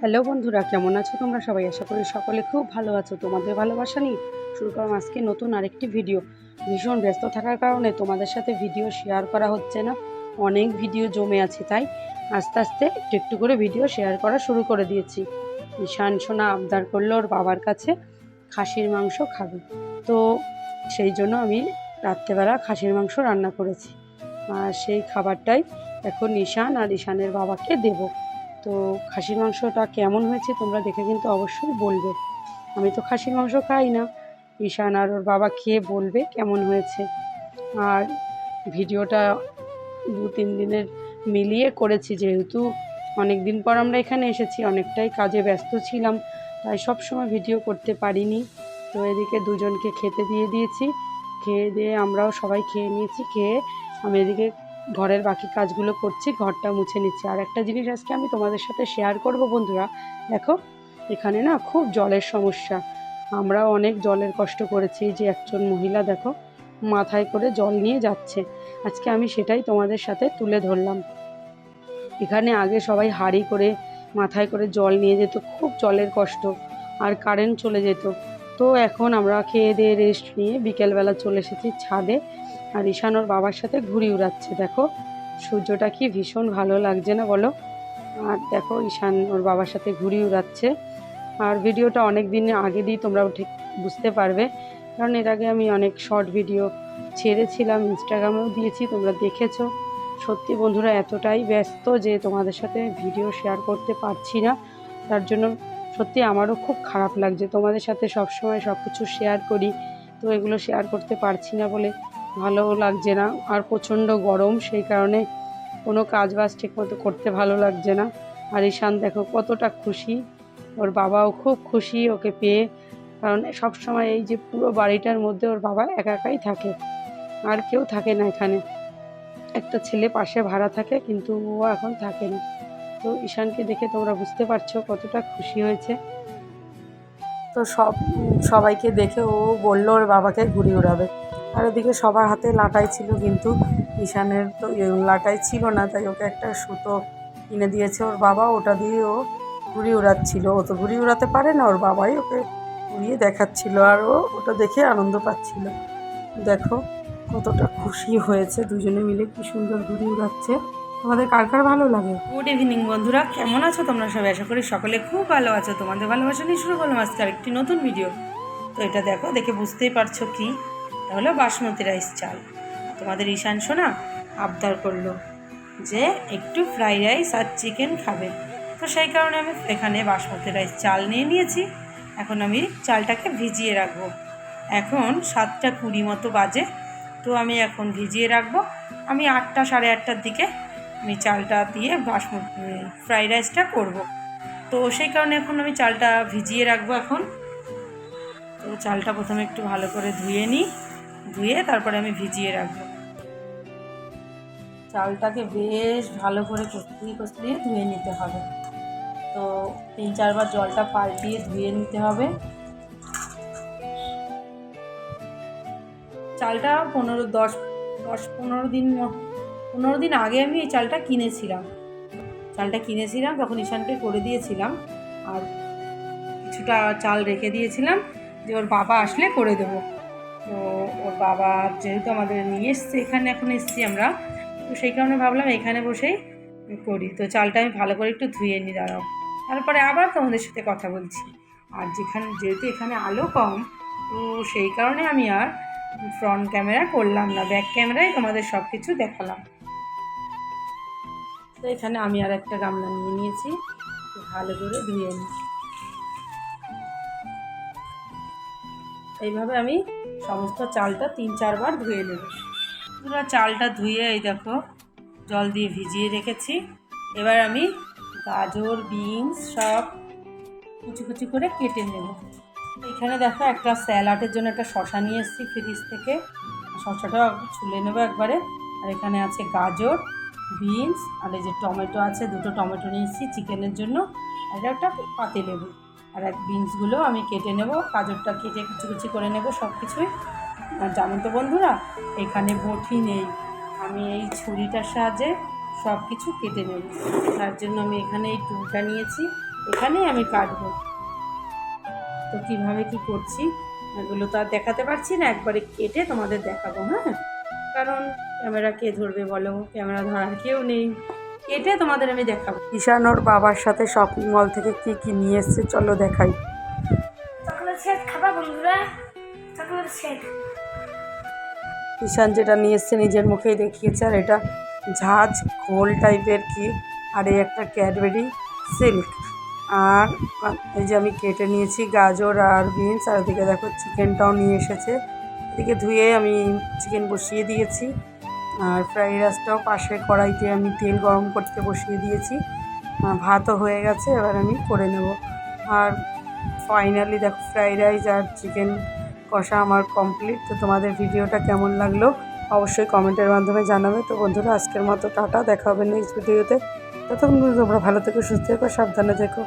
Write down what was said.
Hello বন্ধুরা, কেমন আছো তোমরা? সবাই আশা করি সকলে খুব ভালো আছো। তোমাদের ভালোবাসা নিয়ে শুরু করলাম আজকে নতুন আরেকটি ভিডিও। ভীষণ ব্যস্ত থাকার কারণে তোমাদের সাথে ভিডিও শেয়ার করা হচ্ছে না। অনেক ভিডিও জমে আছে, তাই আস্তে আস্তে একটু একটু করে ভিডিও শেয়ার করা শুরু করে দিয়েছি। ঈশান সোনা আবদার করল ওর বাবার কাছে, খাসির মাংস খাবে। তো সেই জন্য আমি রাত্রেবেলা খাসির মাংস রান্না করেছি। আর সেই খাবারটাই এখন ঈশান আর ঈশানের বাবাকে দেবো। তো খাসির মাংসটা কেমন হয়েছে তোমরা দেখে কিন্তু অবশ্যই বলবে। আমি তো খাসির মাংস খাই না। ঈশান আর ওর বাবা খেয়ে বলবে কেমন হয়েছে। আর ভিডিওটা দু তিন দিনের মিলিয়ে করেছি যেহেতু অনেক দিন পর আমরা এখানে এসেছি, অনেকটাই কাজে ব্যস্ত ছিলাম, তাই সব সময় ভিডিও করতে পারিনি। তো এদিকে দুজনকে খেতে দিয়ে দিয়েছি। খেয়ে দিয়ে আমরাও সবাই খেয়ে নিয়েছি, খেয়ে আমি এদিকে ঘরের বাকি কাজগুলো করছি, ঘরটা মুছে নিচ্ছি। আর একটা জিনিস আজকে আমি তোমাদের সাথে শেয়ার করব বন্ধুরা, দেখো, এখানে না খুব জলের সমস্যা। আমরা অনেক জলের কষ্ট করেছি যে একজন মহিলা দেখো, মাথায় করে জল নিয়ে যাচ্ছে। আজকে আমি সেটাই তোমাদের সাথে তুলে ধরলাম। এখানে আগে সবাই হাঁড়ি করে, মাথায় করে জল নিয়ে যেত, খুব জলের কষ্ট, আর কারেন্ট চলে যেত। তো এখন আমরা খেয়ে দিয়ে রেস্ট নিয়ে বিকেলবেলা চলে এসেছি ছাদে। আর ঈশান ওর বাবার সাথে ঘুড়ি উড়াচ্ছে, দেখো। সূর্যটা কি ভীষণ ভালো লাগছে না বলো? আর দেখো, ঈশান ওর বাবার সাথে ঘুড়ি উড়াচ্ছে। আর ভিডিওটা অনেক দিন আগে দিই, তোমরাও ঠিক বুঝতে পারবে। কারণ এর আগে আমি অনেক শর্ট ভিডিও ছেড়েছিলাম ইনস্টাগ্রামেও দিয়েছি, তোমরা দেখেছ। সত্যি বন্ধুরা, এতটাই ব্যস্ত যে তোমাদের সাথে ভিডিও শেয়ার করতে পারছি না। তার জন্য সত্যি আমারও খুব খারাপ লাগছে। তোমাদের সাথে সবসময় সব কিছু শেয়ার করি, তো এগুলো শেয়ার করতে পারছি না বলে ভালোও লাগছে না। আর প্রচণ্ড গরম, সেই কারণে কোনো কাজ বাজ ঠিকমতো করতে ভালো লাগছে না। আর ঈশান দেখো কতটা খুশি। ওর বাবাও খুব খুশি ওকে পেয়ে। কারণ সব সময় এই যে পুরো বাড়িটার মধ্যে ওর বাবা একা একাই থাকে। আর কেউ থাকে না এখানে। একটা ছেলে পাশে ভাড়া থাকে, কিন্তু ও এখন থাকে না। তো ঈশানকে দেখে তোমরা বুঝতে পারছ কতটা খুশি হয়েছে। তো সব, সবাইকে দেখে ও বলল ওর বাবাকে ঘুরি উড়াবে। আর ওদিকে সবার হাতে লাটাই ছিল, কিন্তু ঈশানের তো লাটাই ছিল না, তাই ওকে একটা সুতো কিনে দিয়েছে ওর বাবা। ওটা দিয়ে ও ঘুড়ি উড়াচ্ছিল ও তো ঘুড়ি উড়াতে পারে না, ওর বাবাই ওকে উড়িয়ে দেখাচ্ছিল আর ও ওটা দেখে আনন্দ পাচ্ছিল। দেখো কতটা খুশি হয়েছে দুজনে মিলে, কি সুন্দর ঘুড়ি উড়াচ্ছে তোমাদের কার কার ভালো লাগে? গুড ইভিনিং বন্ধুরা, কেমন আছো তোমরা সবাই? আশা করি সকলে খুব ভালো আছো। তোমাদের ভালোবাসা নিয়ে শুরু করলাম আজকে আরেকটি নতুন ভিডিও তো এটা দেখো, দেখে বুঝতেই পারছ কি হলো বাসমতি রাইস চাল। তোমাদের ঈশান সোনা আবদার করল যে একটু ফ্রাইড রাইস আর চিকেন খাবে। তো সেই কারণে আমি এখানে বাসমতি রাইস চাল নিয়ে নিয়েছি। এখন আমি চালটাকে ভিজিয়ে রাখব। এখন সাতটা কুড়ি মতো বাজে। তো আমি এখন ভিজিয়ে রাখব। আমি আটটা সাড়ে আটটার দিকে আমি চালটা দিয়ে বাসমতি, ফ্রাইড রাইসটা করব। তো সেই কারণে এখন আমি চালটা ভিজিয়ে রাখব এখন। তো চালটা প্রথমে একটু ভালো করে ধুয়ে নিই। ধুয়ে তারপরে আমি ভিজিয়ে রাখব। চালটাকে বেশ ভালো করে কষলিয়ে কষলিয়ে ধুয়ে নিতে হবে। তো তিন চারবার জলটা পাল্টিয়ে ধুয়ে নিতে হবে। চালটা পনেরো, দশ দশ, পনেরো দিন পনেরো দিন আগে আমি এই চালটা কিনেছিলাম। চালটা কিনেছিলাম, তখন ঈশানকে করে দিয়েছিলাম আর কিছুটা চাল রেখে দিয়েছিলাম যে ওর বাবা আসলে করে দেবো। তো ওর বাবা যেহেতু আমাদের নিয়ে এসছে, এখানে এখন এসছি আমরা। তো সেই কারণে ভাবলাম এখানে বসেই করি। তো চালটা আমি ভালো করে একটু ধুয়ে নিই, দাঁড়াও। তারপরে আবার তোমাদের সাথে কথা বলছি। আর যেখানে, যেহেতু এখানে আলো কম, তো সেই কারণে আমি আর ফ্রন্ট ক্যামেরা করলাম না ব্যাক ক্যামেরায় তোমাদের সব কিছু দেখালাম। তো এখানে আমি আর একটা গামলা নিয়ে নিয়েছি। ভালো করে ধুয়ে নিই এইভাবে আমি সমস্ত চালটা তিন চারবার ধুয়ে নেব। পুরো চালটা ধুয়ে এই দেখো জল দিয়ে ভিজিয়ে রেখেছি। এবার আমি গাজর, বিনস সব কুচি কুচি করে কেটে নেব। এখানে দেখো একটা স্যালাডের জন্য একটা শশা নিয়ে এসেছি ফ্রিজ থেকে। শশাটা ছুলে নেব একবারে। আর এখানে আছে গাজর, বিনস আর এই যে টমেটো আছে, দুটো টমেটো নিয়ে এসেছি চিকেনের জন্য। আর একটা পাতে লেবু আর এক বিনসগুলো আমি কেটে নেব, গাজরটা কেটে কুচি কুচি করে নেব সব কিছুই আর জানো তো বন্ধুরা, এখানে বটি নেই। আমি এই ছুরিটার সাহায্যে সব কিছু কেটে নেব। তার জন্য আমি এখানে এই টুলটা নিয়েছি, এখানেই আমি কাটবো। তো কীভাবে কি করছি, এগুলো তো আর দেখাতে পারছি না, একবারে কেটে তোমাদের দেখাবো হ্যাঁ? কারণ ক্যামেরা কে ধরবে বলো, ক্যামেরা ধরার কেউ নেই। কেটে তোমাদের আমি দেখাবো। ঈশান ওর বাবার সাথে শপিং মল থেকে কি কি নিয়ে এসছে চলো দেখাই। চকলেট শেক খাবা বন্ধুরা চকলেট শেক ঈশান যেটা নিয়ে এসছে নিজের মুখেই দেখিয়েছে আর এটা ঝাঁজ ঘোল টাইপের কি আর এই একটা ক্যাডবেরি সিল্ক। আর এই যে আমি কেটে নিয়েছি গাজর আর বিনস আর এদিকে দেখো চিকেনটাও নিয়ে এসেছে। এদিকে ধুয়ে আমি চিকেন বসিয়ে দিয়েছি। আর ফ্রাইড রাইসটাও পাশে কড়াইতে আমি তেল গরম করতে বসিয়ে দিয়েছি। ভাতও হয়ে গেছে, এবার আমি করে নেব। আর ফাইনালি দেখো, ফ্রাইড রাইস আর চিকেন কষা আমার কমপ্লিট। তো তোমাদের ভিডিওটা কেমন লাগল অবশ্যই কমেন্টের মাধ্যমে জানাবে। তো বন্ধুরা, আজকের মতো টাটা, দেখা হবে নেক্সট ভিডিওতে ততক্ষণ তোমরা ভালো থেকো, সুস্থ থেকো, সাবধানে থেকো।